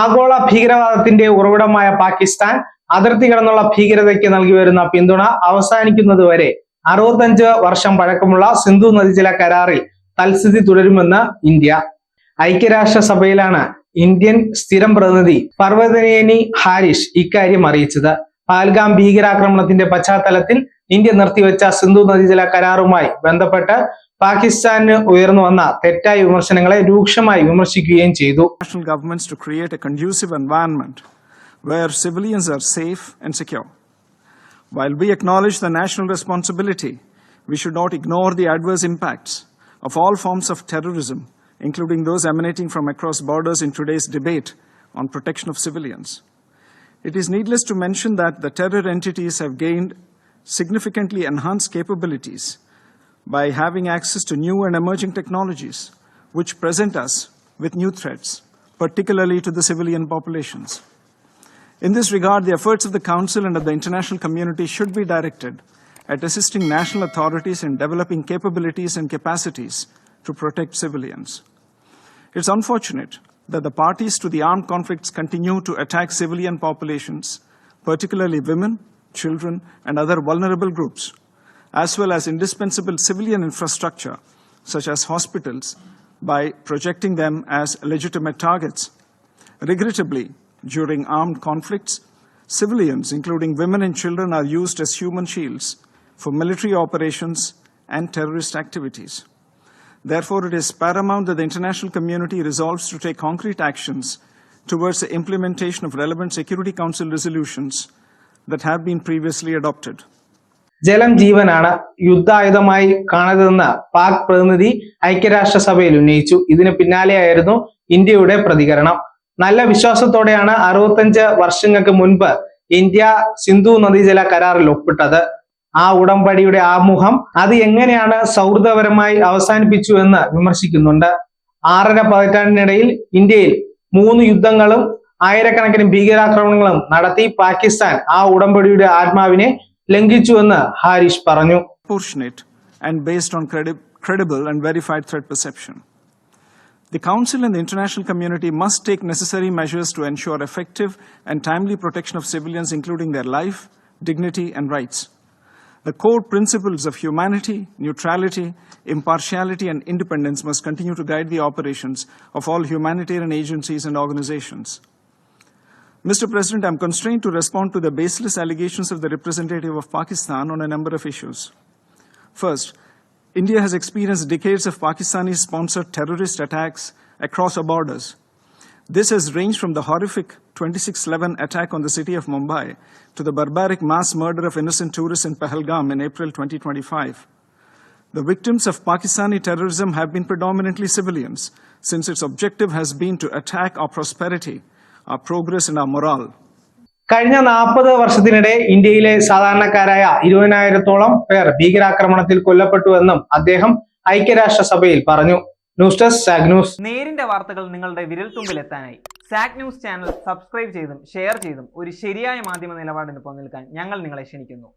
ആഗോള ഭീകരവാദത്തിന്റെ ഉറവിടമായ പാകിസ്ഥാൻ അതിർത്തി കടന്നുള്ള ഭീകരതയ്ക്ക് നൽകി വരുന്ന പിന്തുണ അവസാനിക്കുന്നത് വരെ അറുപത്തഞ്ച് വർഷം പഴക്കമുള്ള സിന്ധു നദീജല കരാറിൽ തൽസ്ഥിതി തുടരുമെന്ന് ഇന്ത്യ. ഐക്യരാഷ്ട്രസഭയിലാണ് ഇന്ത്യൻ സ്ഥിരം പ്രതിനിധി പർവതനേനി ഹാരിഷ് ഇക്കാര്യം അറിയിച്ചത്. പാൽഗാം ഭീകരാക്രമണത്തിന്റെ പശ്ചാത്തലത്തിൽ ഇന്ത്യ നിർത്തിവെച്ച സിന്ധു നദീജല കരാറുമായി ബന്ധപ്പെട്ട് പാകിസ്ഥാന് ഉയർന്നു വന്ന തെറ്റായ വിമർശനങ്ങളെ രൂക്ഷമായി വിമർശിക്കുകയും ചെയ്തു national governments to create a conducive where civilians are safe and secure. While we acknowledge the national responsibility, we should not ignore the adverse impacts of all forms of terrorism, including those emanating from across borders in today's debate on protection of civilians. It is needless to mention that the terror entities have gained significantly enhanced capabilities by having access to new and emerging technologies, which present us with new threats, particularly to the civilian populations. In this regard, the efforts of the Council and of the international community should be directed at assisting national authorities in developing capabilities and capacities to protect civilians. It's unfortunate that the parties to the armed conflicts continue to attack civilian populations, particularly women, children, and other vulnerable groups, as well as indispensable civilian infrastructure, such as hospitals, by projecting them as legitimate targets. Regrettably, during armed conflicts, civilians, including women and children, are used as human shields for military operations and terrorist activities. Therefore, it is paramount that the international community resolves to take concrete actions towards the implementation of relevant Security Council resolutions that have been previously adopted. ജലം ജീവനാണ് യുദ്ധായുധമായി കാണരുതെന്ന് പാക് പ്രതിനിധി ഐക്യരാഷ്ട്രസഭയിൽ ഉന്നയിച്ചു. ഇതിന് പിന്നാലെയായിരുന്നു ഇന്ത്യയുടെ പ്രതികരണം. നല്ല വിശ്വാസത്തോടെയാണ് അറുപത്തഞ്ച് വർഷങ്ങൾക്ക് മുൻപ് ഇന്ത്യ സിന്ധു നദീജല കരാറിൽ ഒപ്പിട്ടത്. ആ ഉടമ്പടിയുടെ ആമുഖം അത് എങ്ങനെയാണ് സൗഹൃദപരമായി അവസാനിപ്പിച്ചു എന്ന് വിമർശിക്കുന്നുണ്ട്. ആറര പതിറ്റാണ്ടിനിടയിൽ ഇന്ത്യയിൽ മൂന്ന് യുദ്ധങ്ങളും ആയിരക്കണക്കിന് ഭീകരാക്രമണങ്ങളും നടത്തി പാകിസ്ഥാൻ ആ ഉടമ്പടിയുടെ ആത്മാവിനെ ലംഘിച്ചുവെന്ന് ഹാരിഷ് പറഞ്ഞു proportionate and based on credi- credible and verified threat perception. The Council and the international community must take necessary measures to ensure effective and timely protection of civilians, including their life, dignity, and rights. The core principles of humanity, neutrality, impartiality, and independence must continue to guide the operations of all humanitarian agencies and organizations. Mr. President, I'm constrained to respond to the baseless allegations of the representative of Pakistan on a number of issues. First, India has experienced decades of Pakistani sponsored terrorist attacks across our borders. This has ranged from the horrific 2611 attack on the city of Mumbai to the barbaric mass murder of innocent tourists in Pahalgam in April 2025. The victims of Pakistani terrorism have been predominantly civilians, since its objective has been to attack our prosperity, our progress, and our morale. കഴിഞ്ഞ നാൽപ്പത് വർഷത്തിനിടെ ഇന്ത്യയിലെ സാധാരണക്കാരായ ഇരുപതിനായിരത്തോളം പേർ ഭീകരാക്രമണത്തിൽ കൊല്ലപ്പെട്ടുവെന്നും അദ്ദേഹം ഐക്യരാഷ്ട്രസഭയിൽ പറഞ്ഞു. ന്യൂസ് ഡെസ്ക് സാഗ് ന്യൂസ്. നേരിന്റെ വാർത്തകൾ നിങ്ങളുടെ വിരൽത്തുമ്പിൽ എത്താനായി സാഗ് ന്യൂസ് ചാനൽ സബ്സ്ക്രൈബ് ചെയ്തും ഷെയർ ചെയ്തും ഒരു ശരിയായ മാധ്യമ നിലപാടിന് പോകാൻ ഞങ്ങൾ നിങ്ങളെ ക്ഷണിക്കുന്നു.